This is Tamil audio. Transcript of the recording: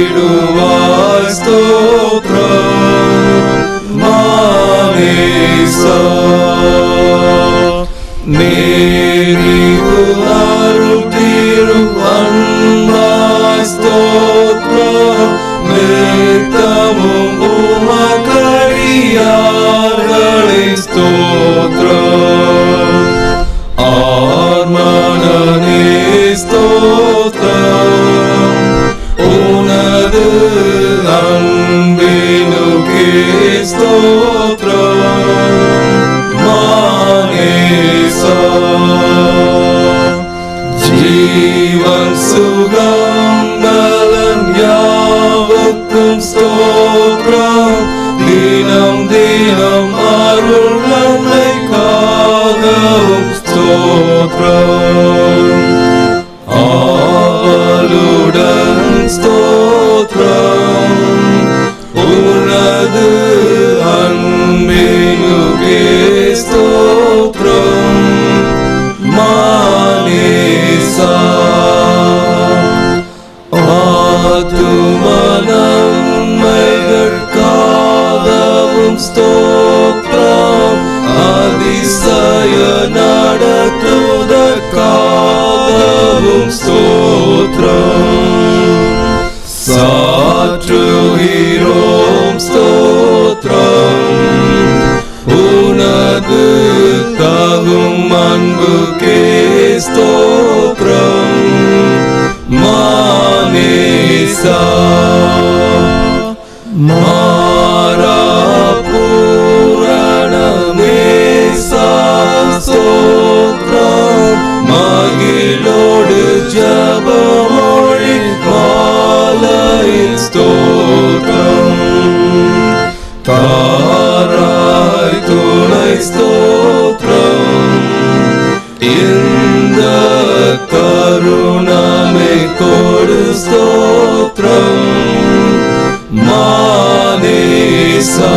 விளங்கிடுவாய் ஸ்தோத்ரம் மானேசா நேரிவு அன்பினுக்கே ஸ்தோத்ரம் மானேசா ஜீவன் சுகம் பலன் யாவுக்கும் ஸ்தோத்ரம் தினம் தினம் அருள் நன்மைக்காகவும் ஸ்தோத்ரம் ஆத்துமனம்மைகட்காகவும் ஸ்தோத்ரம் அதிசய நடத்துதற்காகவும் ஸ்தோத்ரம் சாற்றுகிறோம் ஸ்தோத்ரம் உனது தகும் அன்புக்கே ஸ்தோத்திரம் தாராய் துணை ஸ்தோத்திரம் இந்த கருணாமை கொடு ஸ்தோத்திரம் மானேசா